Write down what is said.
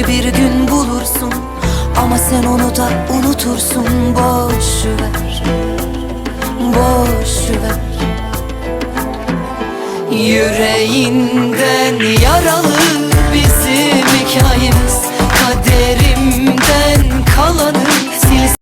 Belki bir gün bulursun ama sen onu da unutursun. Boş ver, boş ver. Yüreğinden yaralı